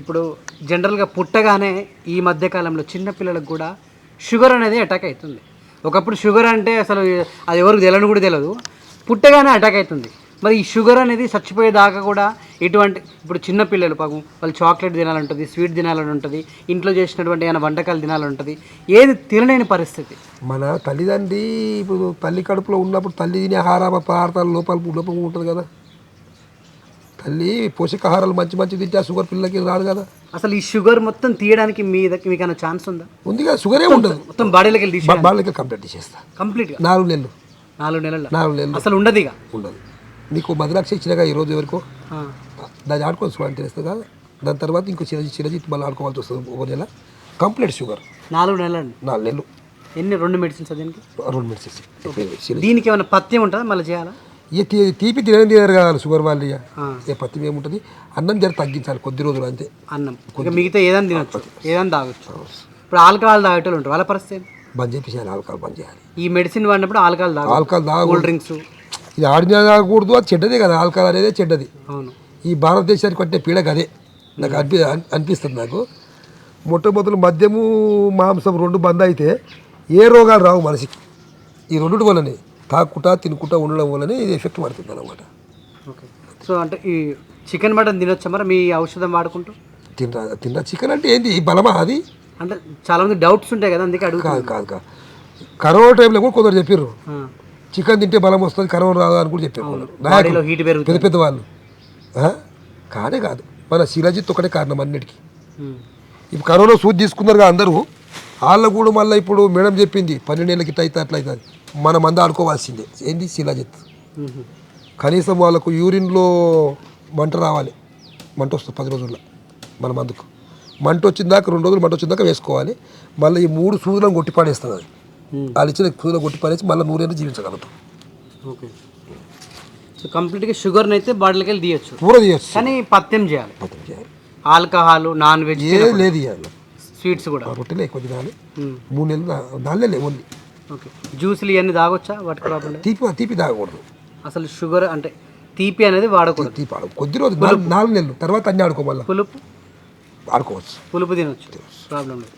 ఇప్పుడు జనరల్గా పుట్టగానే ఈ మధ్యకాలంలో చిన్నపిల్లలకు కూడా షుగర్ అనేది అటాక్ అవుతుంది. ఒకప్పుడు షుగర్ అంటే అసలు అది ఎవరికి తెలియని కూడా తెలియదు పుట్టగానే అటాక్ అవుతుంది. మరి ఈ షుగర్ అనేది చచ్చిపోయేదాకా కూడా ఎటువంటి ఇప్పుడు చిన్నపిల్లలు పాపం వాళ్ళు చాక్లెట్ తినాలంటుంది స్వీట్ తినాలని ఉంటుంది ఇంట్లో చేసినటువంటి ఏమైనా వంటకాలు తినాలని ఉంటుంది ఏది తినలేని పరిస్థితి. మన తల్లిదండ్రి ఇప్పుడు తల్లి కడుపులో ఉన్నప్పుడు తల్లి తినే ఆహార పదార్థాలు లోపల లోపం ఉంటుంది కదా. తల్లి పోషకాహారాలు మంచి మంచి తింటే ఆ షుగర్ పిల్లలకి రాదు కదా. అసలు ఈ షుగర్ మొత్తం తీయడానికి మీ దగ్గర మీకు ఛాన్స్ ఉందా? ఉంది కదా షుగరే ఉండదు. మొత్తం బాడీలోకి వెళ్ళి బాళ్ళకి కంప్లీట్ చేస్తా. కంప్లీట్గా నాలుగు నెలలు. నాలుగు నెలల? నాలుగు నెలలు. అసలు ఉండదు ఇక? ఉండదు. నీకు మధురాక్ష ఇచ్చినాగా ఈరోజు వరకు ఆ. దాన్ని ఆడుకొని చూడండి తెలుస్తుంది కదా? దాని తర్వాత ఇంకో చిరజీ చిరజీ మళ్ళీ ఆడుకోవాల్సి వస్తుంది ఒక నెల. కంప్లీట్ షుగర్ నాలుగు నెలలండి నాలుగు నెలలు. ఎన్ని రెండు మెడిసిన్స్ దీనికి? రెండు మెడిసిన్స్ దీనికి ఏమైనా పథ్యం ఉంటుందా? మళ్ళీ చేయాలా? ఇక తీ- తీపి తినని తినరు కదా షుగర్ వాళ్ళు ఇక. ఇక పత్తి ఏముంటుంది? అన్నం జర తగ్గించాలి కొద్ది రోజులు అంతే. అన్నం. ఇక మిగతా ఏదైనా తినొచ్చు. ఏదైనా తాగొచ్చు. ఇప్పుడు ఆల్కహాల్ తాగేటోళ్ళు ఉంటారు. వాళ్ళ పరిస్థితి? బంద్ చేపించాలి ఆల్కహాల్ బంద్ చేయాలి. ఈ మెడిసిన్ వాడినప్పుడు ఆల్కహాల్ తాగ ఆల్కహాల్ కూల్ తాగకూడదు డ్రింక్స్. ఇది ఆడిన తాగకూడదు అది చెడ్డదే కదా. ఆల్కహాల్ అనేది చెడ్డది. అవును. ఈ భారతదేశానికి పట్టే పీడక అదే. నాకు అనిపి అన్- అనిపిస్తుంది నాకు. మొట్టమొదటి మద్యము మాంసం రెండు బంద్ అయితే ఏ రోగాలు రావు మనిషికి. ఈ రెండు వల్లనే. తాక్కుంటా తినుకుంటా ఉండడం వల్లనే ఇది ఎఫెక్ట్ పడుతుంది అనమాట ఓకే. సో అంటే ఈ చికెన్ మటన్ తినొచ్చా మరి? మీ ఔషధం వాడుకుంటూ? తినరా తినరా చికెన్ అంటే ఏంది? బలమా అది? అంటే చాలా మంది డౌట్స్ ఉంటాయి కదా అందుకే అడుగుతా కాదు కాదు కాదు. కరోనా టైంలో కూడా కొందరు చెప్పారు చికెన్ తింటే బలం వస్తుంది కరోనా రాదు అని కూడా చెప్పారు పెద్ద పెద్ద వాళ్ళు? కానే కాదు. మన శిలజిత్ ఒకటే కారణం అన్నిటికీ. ఇప్పుడు కరోనా సూది తీసుకున్నారుగా అందరూ వాళ్ళకు కూడా మళ్ళీ ఇప్పుడు మేడం చెప్పింది పన్నెండేళ్ళకి ఇట్లా అయితే అట్లా అవుతుంది మన మంద ఆడుకోవాల్సిందే. ఏంది? శిలాజిత్. కనీసం వాళ్ళకు యూరిన్లో మంట రావాలి. మంట వస్తుంది పది రోజుల్లో మన మందుకు. మంట వచ్చిందాక రెండు రోజులు మంట వచ్చిందాక వేసుకోవాలి. మళ్ళీ ఈ మూడు సూదులను కొట్టి పాడేస్తుంది అది. వాళ్ళు ఇచ్చిన సూదులను కొట్టి పాడేసి మళ్ళీ నూరేళ్ళు జీవించగలుగుతాం. ఓకే. సో కంప్లీట్గా షుగర్ని అయితే బాడీలోకి వెళ్ళి తీయచ్చు. పూర తీయచ్చు. కానీ పథ్యం చేయాలి. పత్రం చేయాలి. ఆల్కహాల్ నాన్ వెజ్ లేదు ఇవాళ స్వీట్స్ కూడా. రొట్టెలే కొద్ది నాలు ఉమ్. మూడు నెలలు నెలలే ఓన్లీ. ఓకే. జ్యూసులు ఇవన్నీ తాగొచ్చా? వాటికి ప్రాబ్లం తీపి తీపి తాగకూడదు. అసలు షుగర్ అంటే తీపి అనేది వాడకూడదు. తీపి కొద్ది రోజు నాలుగు నెలలు తర్వాత అన్ని ఆడుకో మళ్ళీ పులుపు? ఆడుకోవచ్చు. పులుపు తినొచ్చు. ప్రాబ్లం లేదు.